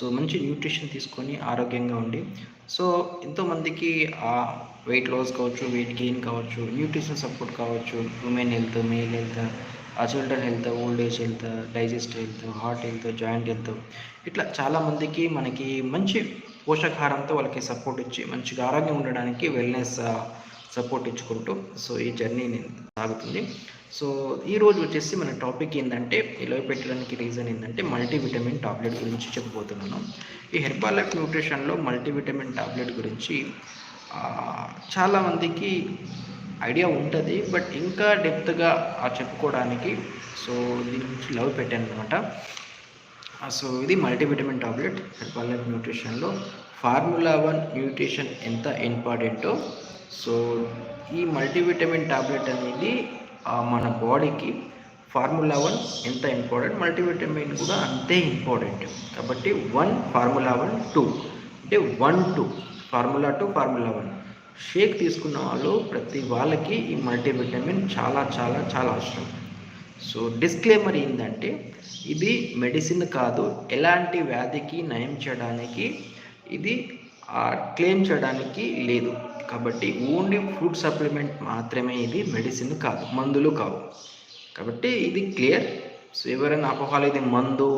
So మంచి nutrition తీసుకొని ఆరోగ్యంగా ఉండి సో ఎంతోమందికి వెయిట్ లాస్ కావచ్చు వెయిట్ గెయిన్ కావచ్చు న్యూట్రిషన్ సపోర్ట్ కావచ్చు ఉమెన్ హెల్త్ మేల్ హెల్త్ ఆ children health old age health digest health heart health joint health ఇట్లా చాలామందికి మనకి మంచి పోషకాహారంతో వాళ్ళకి సపోర్ట్ ఇచ్చి మంచిగా ఆరోగ్యం ఉండడానికి వెల్నెస్ సపోర్ట్ ఇచ్చుకుంటూ సో ఈ జర్నీ సాగుతుంది. సో ఈరోజు వచ్చేసి మన టాపిక్ ఏంటంటే ఇలా పెట్టడానికి రీజన్ ఏంటంటే మల్టీవిటమిన్ టాబ్లెట్ గురించి చెప్పబోతున్నాను. ఈ హెర్బల్ లైఫ్ న్యూట్రిషన్లో మల్టీవిటమిన్ టాబ్లెట్ గురించి చాలామందికి ఐడియా ఉంటుంది బట్ ఇంకా డెప్త్గా చెప్పుకోవడానికి సో దీని గురించి లవ్ పెట్టాను అనమాట సో ఇది మల్టీవిటమిన్ టాబ్లెట్ హెర్బల్ లైఫ్ న్యూట్రిషన్లో ఫార్ములా వన్ న్యూట్రిషన్ ఎంత ఇంపార్టెంటో సో ఈ మల్టీవిటమిన్ టాబ్లెట్ అనేది మన బాడీకి ఫార్ములా వన్ ఎంత ఇంపార్టెంట్? మల్టీవిటమిన్ కూడా అంతే ఇంపార్టెంట్. కాబట్టి వన్ ఫార్ములా వన్ టూ. అంటే one two. Formula two formula one. Shake తీసుకున్న వాళ్ళు ప్రతి వాళ్ళకి ఈ మల్టీవిటమిన్ చాలా చాలా చాలా అవసరం. సో డిస్క్లైమర్ ఏంటంటే ఇది మెడిసిన్ కాదు ఎలాంటి వ్యాధికి నయం చేయడానికి ఇది క్లెయిమ్ చేయడానికి లేదు. కాబట్టి ఓన్లీ ఫుడ్ సప్లిమెంట్ మాత్రమే ఇది మెడిసిన్ కాదు మందులు కావు. కాబట్టి ఇది క్లియర్ సో ఎవరైనా అపోహాలు ఇది మందు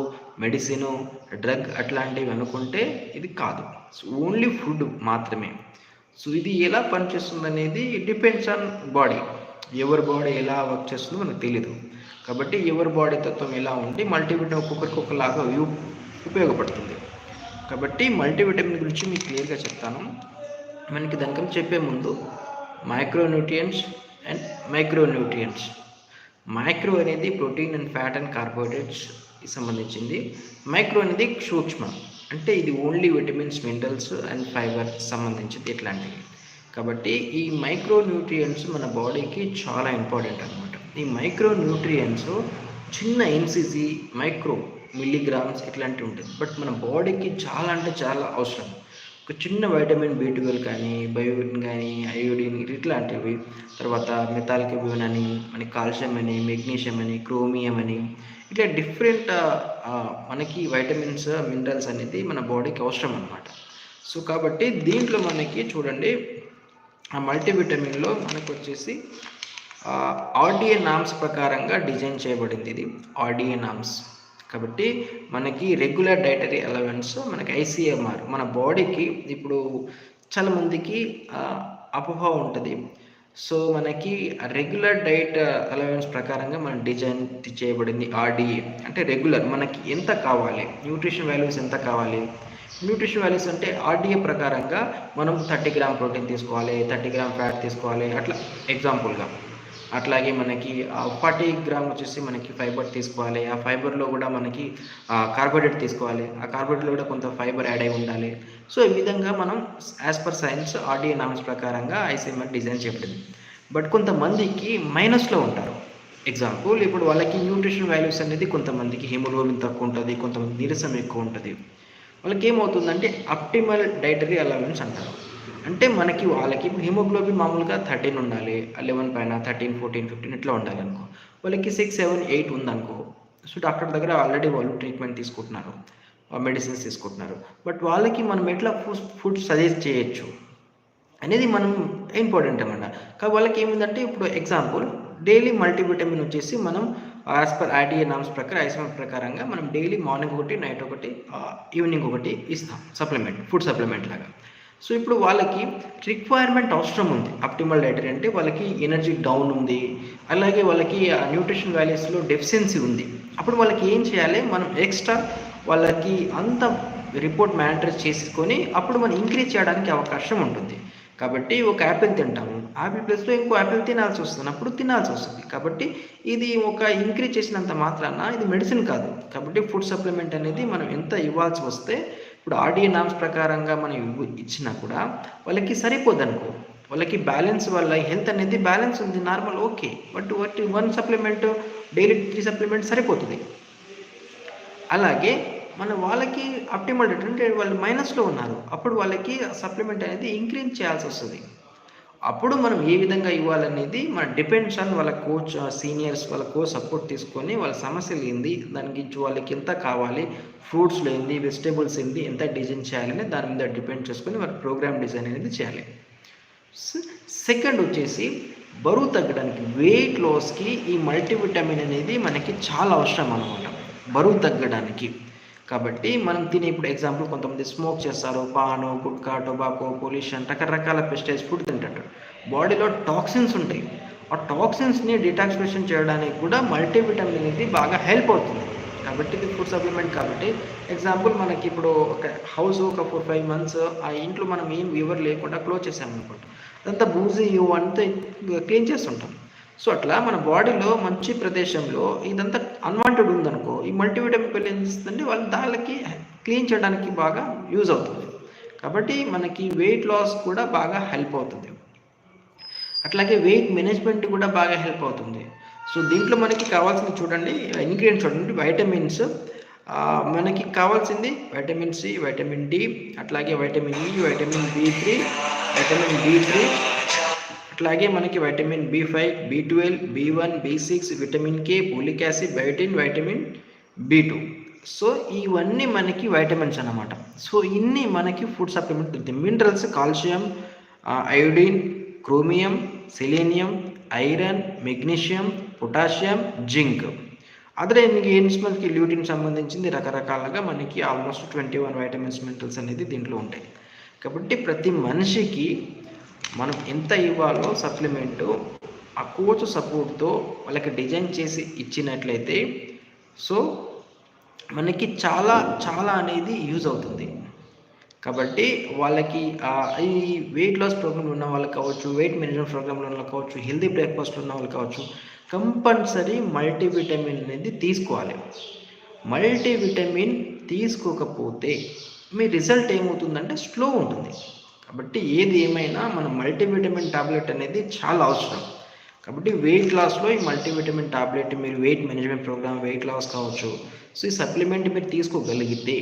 మెడిసిన్ డ్రగ్ అట్లాంటివి అనుకుంటే ఇది కాదు. సో ఓన్లీ ఫుడ్ మాత్రమే. సో ఇది ఎలా పనిచేస్తుంది అనేది డిపెండ్స్ ఆన్ బాడీ ఎవరి బాడీ ఎలా వర్క్ చేస్తుందో మనకు తెలియదు కాబట్టి ఎవరి బాడీ తత్వం ఎలా ఉంటే మల్టీవిటమిన్ ఒక్కొక్కరికి ఒకలాగా ఉపయోగపడుతుంది. కాబట్టి మల్టీవిటమిన్ గురించి మీకు క్లియర్గా చెప్తాను. మనకి దానికని చెప్పే ముందు మైక్రోన్యూట్రియంట్స్ అండ్ మైక్రోన్యూట్రియంట్స్ మైక్రో అనేది protein and fat and carbohydrates సంబంధించింది. మైక్రో అనేది సూక్ష్మ అంటే ఇది only vitamins minerals and fibre సంబంధించింది ఇట్లాంటివి. కాబట్టి ఈ మైక్రో న్యూట్రియంట్స్ మన బాడీకి చాలా ఇంపార్టెంట్ అనమాట ఈ మైక్రో న్యూట్రియంట్స్ చిన్న ఎన్సీసీ మైక్రో మిల్లీగ్రామ్స్ ఇట్లాంటివి ఉంటుంది బట్ మన బాడీకి చాలా అంటే చాలా అవసరం. ఒక చిన్న వైటమిన్ బి ట్వెల్వ్ కానీ బయోటిన్ కానీ అయోడిన్ ఇట్లాంటివి. తర్వాత మెథాల్కెబిన్ అని మనకి కాల్షియం అని మెగ్నీషియం అని క్రోమియం అని. ఇట్లా డిఫరెంట్ మనకి వైటమిన్స్ మినరల్స్ అనేది మన బాడీకి అవసరం అనమాట సో కాబట్టి దీంట్లో మనకి చూడండి ఆ మల్టీవిటమిన్లో మనకు వచ్చేసి ఆర్డిఏ నామ్స్ ప్రకారంగా డిజైన్ చేయబడింది ఇది. ఆర్డిఏ నామ్స్ కాబట్టి మనకి రెగ్యులర్ డైటరీ అలవెన్స్ మనకి ఐసీఎంఆర్ మన బాడీకి ఇప్పుడు చాలామందికి అపోహ ఉంటుంది. సో మనకి రెగ్యులర్ డైట్ అలవెన్స్ ప్రకారంగా మన డిజైన్ చేయబడింది ఆర్డిఏ అంటే రెగ్యులర్ మనకి ఎంత కావాలి? న్యూట్రిషన్ వాల్యూస్ ఎంత కావాలి? న్యూట్రిషన్ వాల్యూస్ అంటే ఆర్డిఏ ప్రకారంగా మనం థర్టీ గ్రామ్ ప్రోటీన్ తీసుకోవాలి థర్టీ గ్రామ్ ఫ్యాట్ తీసుకోవాలి అట్లా ఎగ్జాంపుల్గా అట్లాగే మనకి ఫార్టీ గ్రామ్ వచ్చేసి మనకి ఫైబర్ తీసుకోవాలి. ఆ ఫైబర్లో కూడా మనకి కార్బోహైడ్రేట్ తీసుకోవాలి. ఆ కార్బోహైడ్రేట్లో కూడా కొంత ఫైబర్ యాడ్ అయి ఉండాలి. సో ఈ విధంగా మనం as per science RDA norms ప్రకారంగా ఐసీఎంఆర్ డిజైన్ చేయబడింది. బట్ కొంతమందికి మైనస్లో ఉంటారు. ఎగ్జాంపుల్ ఇప్పుడు వాళ్ళకి న్యూట్రిషన్ వాల్యూస్ అనేది కొంతమందికి హిమోగ్లోబిన్ తక్కువ ఉంటుంది కొంతమంది నీరసం ఎక్కువ ఉంటుంది. వాళ్ళకి ఏమవుతుందంటే అప్టిమల్ డైటరీ అలవెన్స్ అంటారు. అంటే మనకి వాళ్ళకి హిమోగ్లోబిన్ మామూలుగా థర్టీన్ ఉండాలి లెవెన్ పైన థర్టీన్ ఫోర్టీన్ ఫిఫ్టీన్ ఇట్లా ఉండాలి అనుకో. వాళ్ళకి సిక్స్ సెవెన్ ఎయిట్ ఉందనుకో. సో డాక్టర్ దగ్గర ఆల్రెడీ వాళ్ళు ట్రీట్మెంట్ తీసుకుంటున్నారు మెడిసిన్స్ తీసుకుంటున్నారు. బట్ వాళ్ళకి మనం ఎట్లా ఫుడ్ ఫుడ్ సజెస్ట్ చేయొచ్చు అనేది మనం ఇంపార్టెంట్ అనమాట కాబట్టి వాళ్ళకి ఏమిందంటే ఇప్పుడు ఎగ్జాంపుల్ డైలీ మల్టీవిటమిన్ వచ్చేసి మనం యాజ్ పర్ ఐడిఏ నామ్స్ ప్రకారం ఐస్ఎం ప్రకారంగా మనం డైలీ మార్నింగ్ ఒకటి నైట్ ఒకటి ఈవినింగ్ ఒకటి ఇస్తాం సప్లిమెంట్ ఫుడ్ సప్లిమెంట్ లాగా. సో ఇప్పుడు వాళ్ళకి రిక్వైర్మెంట్ అవసరం ఉంది. అప్టిమల్ డైటరీ అంటే వాళ్ళకి ఎనర్జీ డౌన్ ఉంది. అలాగే వాళ్ళకి న్యూట్రిషన్ వాల్యూస్లో డెఫిషియన్సీ ఉంది. అప్పుడు వాళ్ళకి ఏం చేయాలి? మనం ఎక్స్ట్రా వాళ్ళకి అంత రిపోర్ట్ మ్యాటర్ చేసుకొని అప్పుడు మనం ఇంక్రీజ్ చేయడానికి అవకాశం ఉంటుంది. కాబట్టి ఒక యాపిల్ తింటాము. యాపిల్ ప్లస్లో ఇంకో యాపిల్ తినాల్సి వస్తుంది. అప్పుడు తినాల్సి వస్తుంది. కాబట్టి ఇది ఒక ఇంక్రీజ్ చేసినంత మాత్రాన ఇది మెడిసిన్ కాదు. కాబట్టి ఫుడ్ సప్లిమెంట్ అనేది మనం ఎంత ఇవ్వాల్సి వస్తే ఇప్పుడు ఆర్డిఏ నామ్స్ ప్రకారంగా మనం ఇచ్చినా కూడా వాళ్ళకి సరిపోదు అనుకో వాళ్ళకి బ్యాలెన్స్ వల్ల హెల్త్ అనేది బ్యాలెన్స్ ఉంది normal okay but what one supplement daily three supplement సరిపోతుంది. అలాగే మన వాళ్ళకి అప్టిమల్ అంటే వాళ్ళు మైనస్లో ఉన్నారు. అప్పుడు వాళ్ళకి సప్లిమెంట్ అనేది ఇంక్రీజ్ చేయాల్సి వస్తుంది. అప్పుడు మనం ఏ విధంగా ఇవ్వాలనేది మన డిపెండ్స్ ఆన్ వాళ్ళ కోచ్ సీనియర్స్ వాళ్ళ కోచ్ సపోర్ట్ తీసుకొని వాళ్ళ సమస్యలు ఏంది దానికి వాళ్ళకి ఎంత కావాలి ఫ్రూట్స్లో ఏంది వెజిటేబుల్స్ ఏంది ఎంత డిజైన్ చేయాలని దాని మీద డిపెండ్ చేసుకొని వాళ్ళ ప్రోగ్రామ్ డిజైన్ అనేది చేయాలి. సెకండ్ వచ్చేసి బరువు తగ్గడానికి వెయిట్ లాస్కి ఈ మల్టీవిటమిన్ అనేది మనకి చాలా అవసరం అనమాట బరువు తగ్గడానికి. కాబట్టి మనం తినే ఇప్పుడు ఎగ్జాంపుల్ కొంతమంది స్మోక్ చేస్తారు పాను గుట్కా టొబాకో పొల్యూషన్ రకరకాల పెస్టైజ్ ఫుడ్ తింటారు బాడీలో టాక్సిన్స్ ఉంటాయి. ఆ టాక్సిన్స్ని డిటాక్సిఫికేషన్ చేయడానికి కూడా మల్టీవిటమిన్ అనేది బాగా హెల్ప్ అవుతుంది. కాబట్టి ఇది ఫుడ్ సప్లిమెంట్ కాబట్టి ఎగ్జాంపుల్ మనకి ఇప్పుడు ఒక హౌస్ ఒక ఫోర్ ఫైవ్ మంత్స్ ఆ ఇంట్లో మనం ఏం వివర్ లేకుండా క్లోజ్ చేసామనుకోండి అదంతా బూజీ అంతా క్లీన్ చేస్తుంటాం. సో అట్లా మన బాడీలో మంచి ప్రదేశంలో ఇదంతా అన్వాంటెడ్ ఉందనుకో ఈ మల్టీవిటమిన్ పిల్ ఏం చేస్తుందంటే వాళ్ళు దానికి క్లీన్ చేయడానికి బాగా యూజ్ అవుతుంది. కాబట్టి మనకి వెయిట్ లాస్ కూడా బాగా హెల్ప్ అవుతుంది. అట్లాగే వెయిట్ మేనేజ్మెంట్ కూడా బాగా హెల్ప్ అవుతుంది. సో దీంట్లో మనకి కావాల్సింది చూడండి ఇంగ్రీడియంట్స్ చూడండి వైటమిన్స్ మనకి కావాల్సింది వైటమిన్ సి వైటమిన్ డి అట్లాగే vitamin E vitamin B three vitamin B three అట్లాగే మనకి vitamin B five B twelve B one B six vitamin K folic acid biotin vitamin B two so ఇవన్నీ మనకి vitamins అన్నమాట. So ఇన్ని మనకి food supplement minerals calcium iodine chromium selenium iron magnesium potassium zinc other మనకి lutein సంబంధించింది? రకరకాలుగా మనకి almost twenty one vitamins minerals అనేది దీంట్లో ఉంటాయి. కాబట్టి ప్రతి మనిషికి మనం ఎంత ఇవ్వాలో సప్లిమెంటు ఆ కోచ్ సపోర్ట్తో వాళ్ళకి డిజైన్ చేసి ఇచ్చినట్లయితే సో మనకి చాలా చాలా అనేది యూజ్ అవుతుంది. కాబట్టి వాళ్ళకి ఈ వెయిట్ లాస్ ప్రోగ్రామ్ ఉన్న వాళ్ళకి కావచ్చు వెయిట్ మేనేజ్మెంట్ ప్రోగ్రామ్లో ఉన్న కావచ్చు హెల్దీ బ్రేక్ఫాస్ట్లో ఉన్న వాళ్ళు కావచ్చు కంపల్సరీ మల్టీవిటమిన్ అనేది తీసుకోవాలి. మల్టీవిటమిన్ తీసుకోకపోతే మీ రిజల్ట్ ఏమవుతుందంటే స్లో ఉంటుంది. కాబట్టి ఏది ఏమైనా మన మల్టీవిటమిన్ టాబ్లెట్ అనేది చాలా అవసరం. కాబట్టి వెయిట్ లాస్లో ఈ మల్టీవిటమిన్ టాబ్లెట్ మీరు weight management programme weight loss కావచ్చు. సో ఈ సప్లిమెంట్ మీరు తీసుకోగలిగితే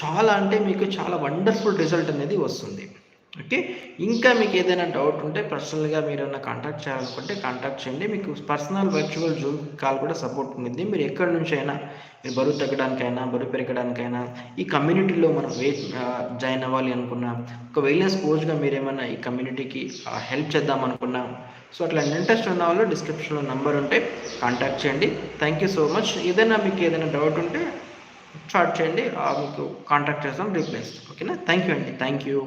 చాలా అంటే మీకు చాలా వండర్ఫుల్ రిజల్ట్ అనేది వస్తుంది. ఓకే? ఇంకా మీకు ఏదైనా డౌట్ ఉంటే పర్సనల్గా మీరు ఏమైనా కాంటాక్ట్ చేయాలనుకుంటే కాంటాక్ట్ చేయండి. మీకు పర్సనల్ వర్చువల్ జూమ్ కాల్ కూడా సపోర్ట్ ఉంది మీరు ఎక్కడి నుంచి అయినా మీరు బరువు తగ్గడానికైనా బరువు పెరగడానికైనా ఈ కమ్యూనిటీలో మనం వెయిట్ జాయిన్ అవ్వాలి అనుకున్నా ఒక వెయిల్నెస్ కోచ్గా మీరు ఏమైనా ఈ కమ్యూనిటీకి హెల్ప్ చేద్దాం అనుకున్నా సో అట్లా ఇంట్రెస్ట్ ఉన్న వాళ్ళు డిస్క్రిప్షన్లో నెంబర్ ఉంటే కాంటాక్ట్ చేయండి. థ్యాంక్ యూ సో మచ్ ఏదైనా మీకు ఏదైనా డౌట్ ఉంటే చాట్ చేయండి. మీకు కాంటాక్ట్ చేస్తాం. రీప్లేస్ ఓకేనా? థ్యాంక్ యూ అండి. Thank you